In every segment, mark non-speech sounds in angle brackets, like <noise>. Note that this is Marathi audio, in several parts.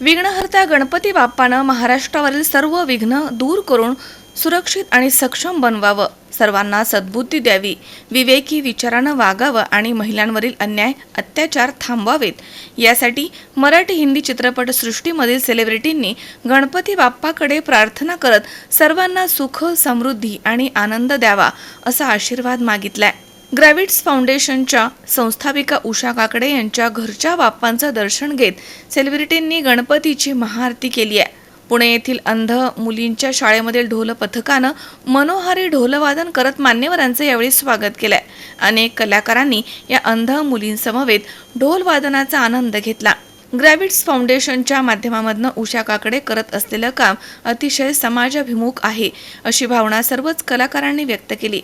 विघ्नहर्ता गणपती बाप्पानं महाराष्ट्रावरील सर्व विघ्न दूर करून सुरक्षित आणि सक्षम बनवावं. सर्वांना सद्बुद्धी द्यावी. विवेकी विचारानं वागावं आणि महिलांवरील अन्याय अत्याचार थांबवावेत. यासाठी मराठी हिंदी चित्रपटसृष्टीमधील सेलिब्रिटींनी गणपती बाप्पाकडे प्रार्थना करत सर्वांना सुख समृद्धी आणि आनंद द्यावा असा आशीर्वाद मागितलाय. ग्रॅव्हिट्स फाउंडेशनच्या संस्थापिका उषा काकडे यांच्या घरच्या बाप्पांचं दर्शन घेत सेलिब्रिटींनी गणपतीची महाआरती केली आहे. पुणे येथील अंध मुलींच्या शाळेमधील ढोल पथकानं मनोहारी ढोलवादन करत मान्यवरांचं यावेळी स्वागत केलंय. अनेक कलाकारांनी या अंध मुलींसमवेत ढोलवादनाचा आनंद घेतला. ग्रॅव्हिट्स फाउंडेशनच्या माध्यमामधनं उषा काकडे करत असलेलं काम अतिशय समाजाभिमुख आहे अशी भावना सर्वच कलाकारांनी व्यक्त केली.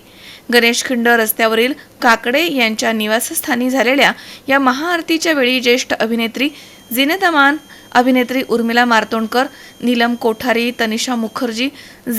गणेश खिंड रस्त्यावरील काकडे यांच्या निवासस्थानी झालेल्या या महाआरतीच्या वेळी ज्येष्ठ अभिनेत्री जिनेत अमान अभिनेत्री उर्मिला मार्तोंडकर नीलम कोठारी तनिषा मुखर्जी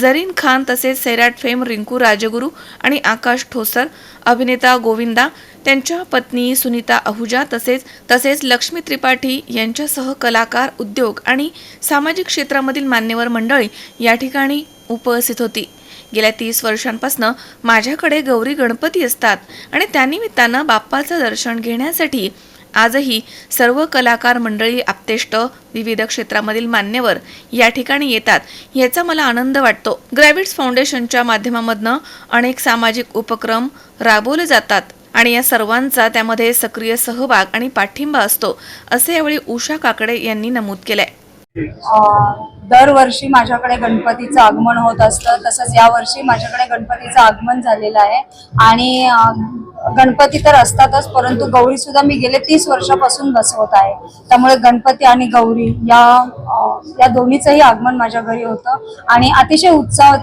जरीन खान तसेच सैराट फेम रिंकू राजगुरू आणि आकाश ठोसर अभिनेता गोविंदा त्यांच्या पत्नी सुनीता आहुजा तसेच तसेच लक्ष्मी त्रिपाठी यांच्यासह कलाकार उद्योग आणि सामाजिक क्षेत्रामधील मान्यवर मंडळी या ठिकाणी उपस्थित होती. गेल्या तीस वर्षांपासून माझ्याकडे गौरी गणपती असतात आणि त्यानिमित्तानं बाप्पाचं दर्शन घेण्यासाठी आजही सर्व कलाकार मंडळी आपतेष्ट विविध क्षेत्रामधील मान्यवर या ठिकाणी येतात. याचा मला आनंद वाटतो. ग्रॅव्हिट्स फाउंडेशनच्या माध्यमामधनं अनेक सामाजिक उपक्रम राबवले जातात आणि या सर्वांचा त्यामध्ये सक्रिय सहभाग आणि पाठिंबा असतो असे यावेळी उषा काकडे यांनी नमूद केलंय. दरवर्षी माझ्याकडे गणपतीचं आगमन होत असतं. तसंच यावर्षी माझ्याकडे गणपतीचं आगमन झालेलं आहे. आणि गणपती तर असतातच परंतु गौरी सुद्धा मी गेले तीस वर्षापासून बसवत आहे. त्यामुळे गणपती आणि गौरी या या दोन्हीचंही आगमन माझ्या घरी होतं. आणि अतिशय उत्साह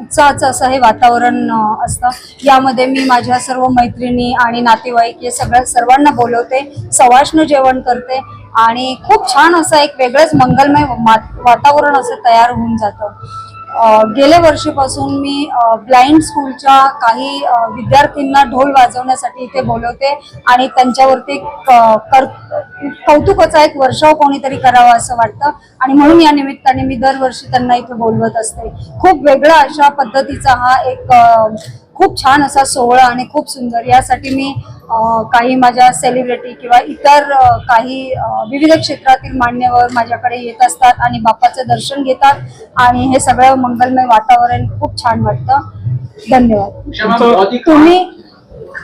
उत्साहाचं असं हे वातावरण असतं. यामध्ये मी माझ्या सर्व मैत्रिणी आणि नातेवाईक हे सगळ्या सर्वांना बोलवते सवाष्ण जेवण करते आणि खूप छान असं एक वेगळंच मंगलमय मा- वातावरण असं तयार होऊन जातं. गेल्या वर्षीपासून मी ब्लाइंड स्कूलच्या काही विद्यार्थींना विद्यार्थ्यांना ढोल वाजवण्यासाठी इथे बोलवते आणि त्यांच्यावरती कौतुकाचा एक वर्षाव कोणीतरी करावा असं वाटतं. आणि म्हणून या निमित्ताने मी दरवर्षी त्यांना इथे बोलवत असते. खूप वेगळा अशा पद्धतीचा हा एक खूप छान असा सोहळा आणि खूप सुंदर. यासाठी मी काही माझ्या सेलिब्रिटी किंवा इतर काही विविध क्षेत्रातील मान्यवर माझ्याकडे येत असतात आणि बाप्पाचं दर्शन घेतात आणि हे सगळं मंगलमय वातावरण खूप छान वाटतं. धन्यवाद. तुम्ही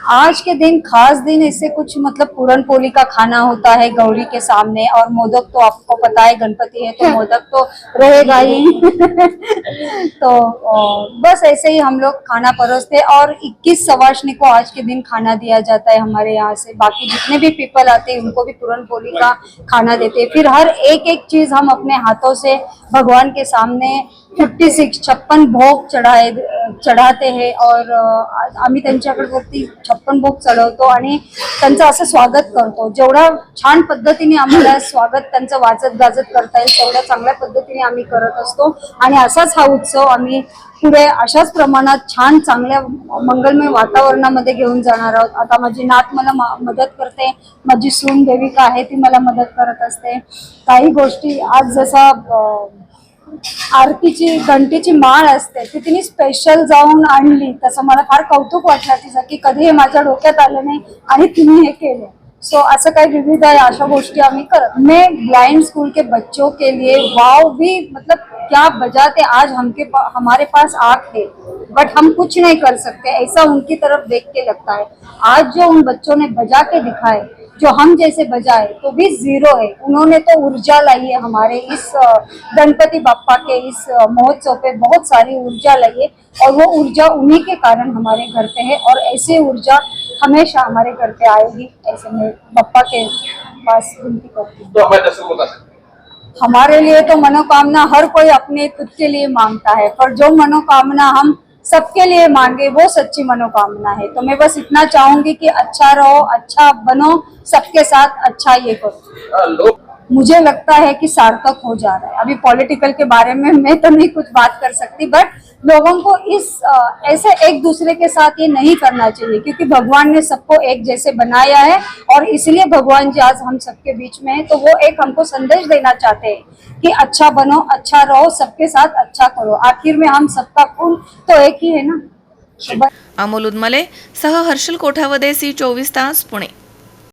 आज के दिन, खास दिन ऐसे कुछ मतलब पूरन पोली का खाना होता है गौरी के सामने और मोदक तो आपको पता है, गणपति है तो मोदक तो रहेगा ही। <laughs> तो बस ऐसे ही हम लोग खाना परोसते हैं और 21 सवाशनी को आज के दिन खाना दिया जाता है हमारे यहाँ से। बाकी जितने भी पीपल आते हैं, उनको भी पूरन पोली का खाना देते हैं। फिर हर एक एक चीज़ हम अपने हाथों से भगवान के सामने फिफ्टी सिक्स, छप्पन भोग चढाए चढाते हे और आम्ही त्यांच्याकडे वरती छप्पन भोग चढवतो आणि त्यांचं असं स्वागत करतो. जेवढा छान पद्धतीने आम्हाला स्वागत त्यांचं वाजत गाजत करता येईल तेवढ्या चांगल्या पद्धतीने आम्ही करत असतो. आणि असाच हा उत्सव आम्ही पुढे अशाच प्रमाणात छान चांगल्या मंगलमय वातावरणामध्ये घेऊन जाणार आहोत. आता माझी नात मला मदत करते. माझी सून देविका आहे ती मला मदत करत असते. काही गोष्टी आज जसा आरतीची घंटीची माळ असते ती तिने स्पेशल जाऊन आणली. तसं मला फार कौतुक वाटलं तिचं की कधी हे माझ्या डोक्यात आलं नाही आणि तिने हे केलं. सो असं काही विविध आहे अशा गोष्टी आम्ही करत. मैं ब्लाइंड स्कूल के बच्चों के लिए वाव भी मतलब क्या बजाते आज हमके पा, हमारे पास आग थे बट हम कुछ नहीं कर सकते ऐसा उनकी तरफ देख के लगता है। आज जो उन बच्चों ने बजा के दिखाए जो हम जैसे बजाए तो भी ज़ीरो है। उन्होंने तो ऊर्जा लाई है हमारे इस गणपति बापा के इस महोत्सव पे बहुत सारी ऊर्जा लाई है और वो ऊर्जा उन्हीं के कारण हमारे घर पे है और ऐसी ऊर्जा हमेशा हमारे घर पे आएगी ऐसे में बाप्पा के पास विनती करती हूँ। तो हमारे लिए तो मनोकामना हर कोई अपने खुद के लिए माँगता है पर जो मनोकामना हम सबके लिए मांगे वो सच्ची मनोकामना है। तो मैं बस इतना चाहूंगी कि अच्छा रहो अच्छा बनो सबके साथ अच्छा ये करो। मुझे लगता है कि सार्थक हो जा रहा है। अभी पॉलिटिकल के बारे में मैं तो नहीं कुछ बात कर सकती बट लोगों को इस ऐसे एक दूसरे के साथ ये नहीं करना चाहिए, क्योंकि भगवान ने सबको एक जैसे बनाया है और इसलिए भगवान जी आज हम सबके बीच में है। तो वो एक हमको संदेश देना चाहते हैं कि अच्छा बनो अच्छा रहो, सबके साथ अच्छा करो। आखिर में हम सबका खून तो एक ही है ना? अमोल उदमले, सह हर्षल कोठावदे, सी चोवीस तास, पुणे।